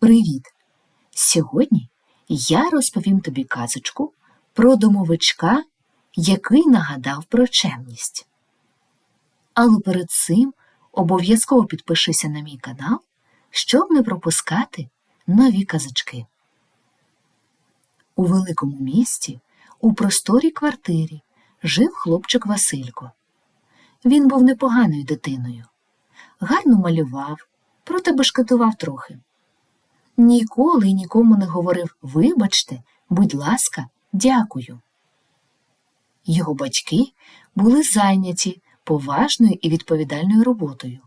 Привіт! Сьогодні я розповім тобі казочку про домовичка, який нагадав про чемність. Але перед цим обов'язково підпишися на мій канал, щоб не пропускати нові казочки. У великому місті, у просторій квартирі, жив хлопчик Василько. Він був непоганою дитиною, гарно малював, проте бешкетував трохи. Ніколи нікому не говорив Вибачте, будь ласка, дякую. Його батьки були зайняті поважною і відповідальною роботою,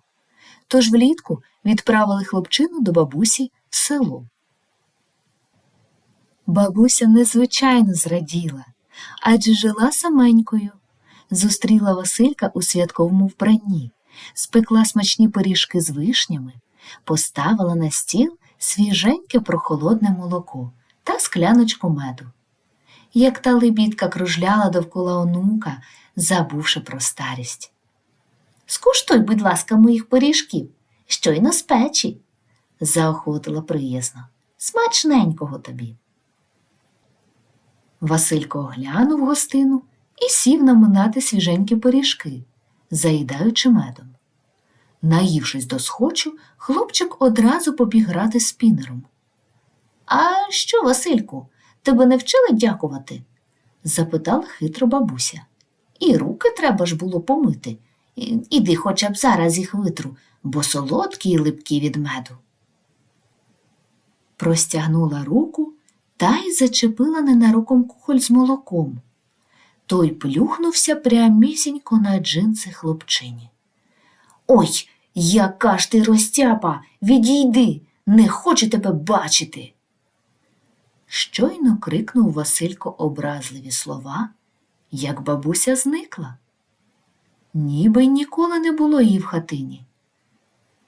тож влітку відправили хлопчину до бабусі в село. Бабуся незвичайно зраділа, адже жила саменькою. Зустріла Василька у святковому вбранні, спекла смачні пиріжки з вишнями, поставила на стіл свіженьке прохолодне молоко та скляночку меду. Як та лебідка кружляла довкола онука, забувши про старість. Скуштуй, будь ласка, моїх пиріжків, щойно з печі, заохотила приязно. Смачненького тобі. Василько оглянув гостину і сів наминати свіженькі пиріжки, заїдаючи медом. Наївшись до схочу, хлопчик одразу побіг грати спінером. А що, Васильку, тебе не вчили дякувати? запитала хитро бабуся. І руки треба ж було помити. Іди хоча б зараз їх витру, бо солодкі й липкі від меду. Простягнула руку та й зачепила ненароком кухоль з молоком. Той плюхнувся прямісінько на джинси хлопчині. Ой, яка ж ти розтяпа, відійди, не хочу тебе бачити. Щойно крикнув Василько образливі слова, як бабуся зникла. Ніби ніколи не було її в хатині.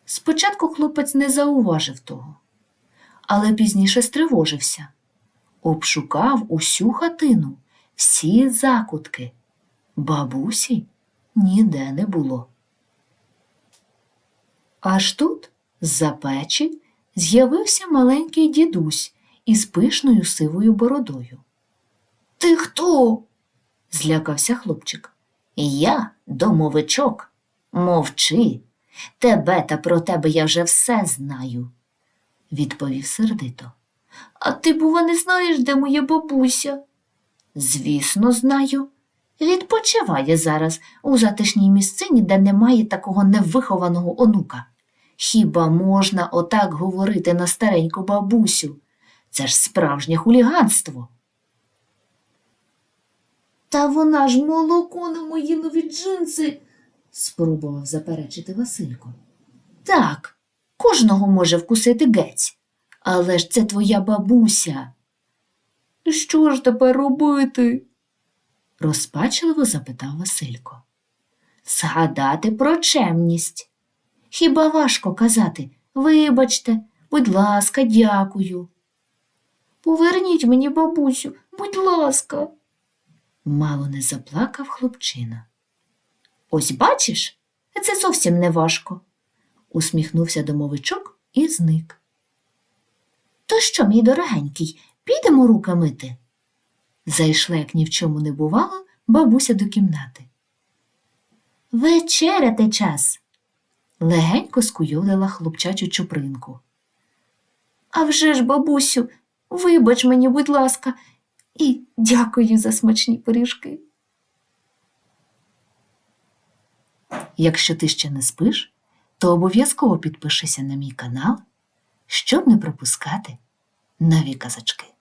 Спочатку хлопець не зауважив того, але пізніше стривожився, обшукав усю хатину, всі закутки. Бабусі ніде не було. Аж тут, з-за печі, з'явився маленький дідусь із пишною сивою бородою. Ти хто? злякався хлопчик. Я домовичок. Мовчи. Тебе та про тебе я вже все знаю, відповів сердито. А ти, бува, не знаєш, де моя бабуся? Звісно, знаю. Відпочиває зараз у затишній місцині, де немає такого невихованого онука. Хіба можна отак говорити на стареньку бабусю? Це ж справжнє хуліганство. Та вона ж молоко на мої нові джинси, спробував заперечити Василько. Так, кожного може вкусити гець, але ж це твоя бабуся. Що ж тепер робити? розпачливо запитав Василько. Згадати про чемність. Хіба важко казати вибачте, будь ласка, дякую. Поверніть мені, бабусю, будь ласка. Мало не заплакав хлопчина. Ось бачиш, це зовсім не важко, усміхнувся домовичок і зник. То що, мій дорогенький, підемо руки мити? Зайшла, як ні в чому не бувало, бабуся до кімнати. Вечеряти час. Легенько скуйовдила хлопчачу чупринку. А вже ж, бабусю, вибач мені, будь ласка, і дякую за смачні пиріжки. Якщо ти ще не спиш, то обов'язково підпишися на мій канал, щоб не пропускати нові казочки.